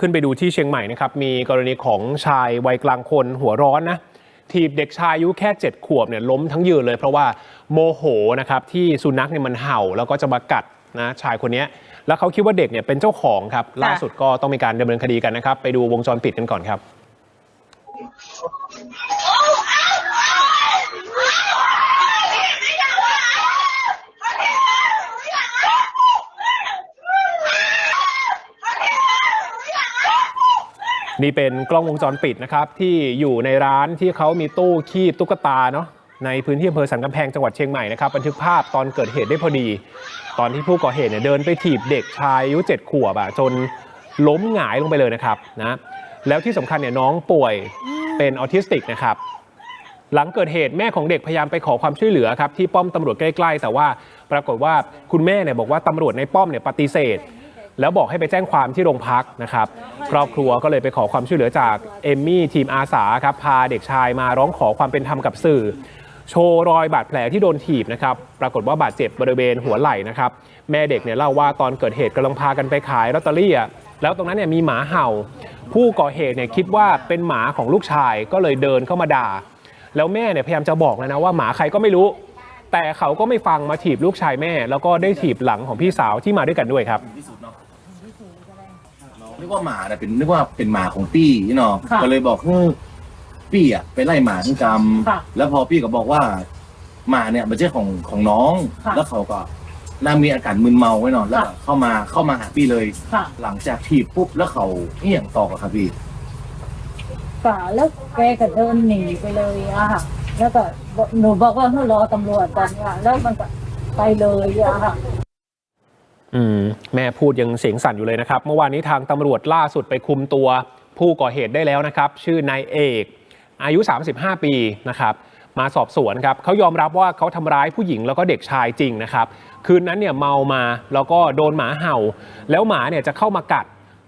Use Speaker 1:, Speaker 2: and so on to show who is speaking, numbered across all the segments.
Speaker 1: ขึ้นไปดูที่เชียงใหม่นะครับ มีกรณีของชายวัยกลางคนหัวร้อนนะถีบเด็กชายอายุแค่ 7 ขวบเนี่ยล้มทั้งยืนเลยเพราะว่าโมโหนะครับที่สุนัขเนี่ยมันเห่าแล้วก็จะมากัดนะชายคนนี้ แล้วเขาคิดว่าเด็กเนี่ยเป็นเจ้าของครับ ล่าสุดก็ต้องมีการดำเนินคดีกันนะครับ ไปดูวงจรปิดกันก่อนครับ นี่เป็นกล้องวงจรปิดนะครับที่อยู่ในร้านที่เขามีตู้คีบตุ๊กตาเนาะในพื้นที่อำเภอสันกำแพงจังหวัดเชียงใหม่นะครับบันทึกภาพตอนเกิดเหตุได้พอดี ตอนที่ผู้ก่อเหตุเนี่ยเดินไปถีบเด็กชายอายุเจ็ดขวบอะจนล้มหงายลงไปเลยนะครับนะแล้วที่สำคัญเนี่ยน้องป่วยเป็นออทิสติกนะครับหลังเกิดเหตุแม่ของเด็กพยายามไปขอความช่วยเหลือครับที่ป้อมตำรวจใกล้ ๆ แต่ว่าปรากฏว่าคุณแม่เนี่ยบอกว่าตำรวจในป้อมเนี่ยปฏิเสธ แล้วบอกให้ไปแจ้งความที่โรงพักนะครับครอบครัวก็เลยไปขอความช่วยเหลือจากเอมมี่ทีมอาสาครับพาเด็กชายมาร้องขอความเป็นธรรมกับสื่อ โชว์รอยบาดแผลที่โดนถีบนะครับปรากฏว่าบาดเจ็บบริเวณหัวไหล่นะครับแม่เด็กเนี่ยเล่าว่าตอนเกิดเหตุกำลังพากันไปขายลอตเตอรี่อะแล้วตรงนั้นเนี่ยมีหมาเห่า ผู้ก่อเหตุเนี่ยคิดว่าเป็นหมาของลูกชายก็เลยเดินเข้ามาด่า แล้วแม่เนี่ยพยายามจะบอกเลยนะว่าหมาใครก็ไม่รู้ แต่เขาก็ไม่ฟังมาถีบลูกชายแม่ แล้วก็ได้ถีบหลังของพี่สาวที่มาด้วยกันด้วยครับ
Speaker 2: นาะนึกว่าหมาเนี่ยเป็นนึกว่าเป็นหมาของปี้เนาะ
Speaker 3: ค่ะ
Speaker 2: ก็เลยบอกเฮ้ยปี้อะไปไล่หมาทั้งกรรม
Speaker 3: ค่ะ
Speaker 2: แล้วพอปี้ก็บอกว่าหมาเนี่ยมันใช่ของของน้อง
Speaker 3: ค่ะ
Speaker 2: แล้วเขาก็น่ามีอาการมึนเมาไว้เนอนแล้วก็
Speaker 3: ค่ะ
Speaker 2: เข้ามาเข้ามาหาปี้เลย
Speaker 3: ค่ะ
Speaker 2: หลังจากถีบปุ๊บแล้วเขาเอี่ยงต่อกับครับพี่
Speaker 3: ป่าแล้วแกก็เดินหนีไปเลยอะค่ะ แล้วก็บอกหนูบอกว่าให้รอตำรวจก่อนค่ะแล้วมันก็ไปเลยอะค่ะ
Speaker 1: อืมแม่พูดยังเสียงสั่นอยู่เลยนะครับ เมื่อวานนี้ทางตำรวจล่าสุดไปคุมตัวผู้ก่อเหตุได้แล้วนะครับ ชื่อนายเอก อายุ 35 ปีนะครับ มาสอบสวนครับเขายอมรับว่าเขาทำร้ายผู้หญิงแล้วก็เด็กชายจริงนะครับ คืนนั้นเนี่ยเมามาแล้วก็โดนหมาเห่า แล้วหมาเนี่ยจะเข้ามากัด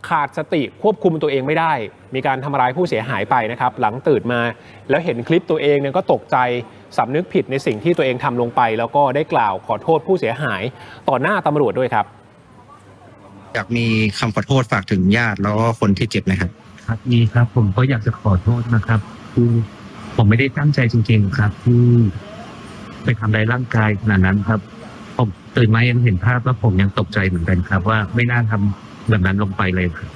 Speaker 1: ขาดสติควบคุมตัวเองไม่ได้ มีการทำร้ายผู้เสียหายไปนะครับ หลังตื่นมา แล้วเห็นคลิปตัวเองเนี่ยก็ตกใจสำนึกผิดในสิ่งที่ตัวเองทำลงไป แล้วก็ได้กล่าวขอโทษผู้เสียหาย ต่อหน้าตำรวจด้วยครับ
Speaker 4: อยากมีคำขอโทษฝากถึงญาติแล้วก็คนที่เจ็บนะครับ
Speaker 5: ครับมีครับผมก็อยากจะขอโทษนะครับคือผมไม่ได้ตั้งใจจริงๆครับที่ไปทำร้ายร่างกายขนาดนั้นครับ ผมตื่นมายังเห็นภาพแล้วผมยังตกใจเหมือนกันครับ ว่าไม่น่าทำแบบนั้นลงไปเลยครับ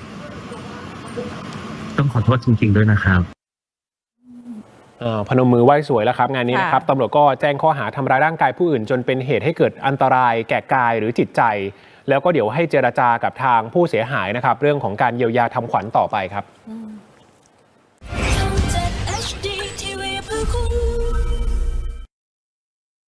Speaker 5: ต้องขอโทษจริง ๆ ด้วยนะครับ
Speaker 1: พนมมือไหว้สวยแล้วครับ งานนี้นะครับตำรวจก็แจ้งข้อหาทำร้ายร่างกายผู้อื่น จนเป็นเหตุให้เกิดอันตรายแก่กายหรือจิตใจ แล้วก็เดี๋ยวให้เจรจากับทางผู้เสียหายนะครับ เรื่องของการเยียวยาทำขวัญต่อไปครับ HD TV เพื่
Speaker 6: อคุณ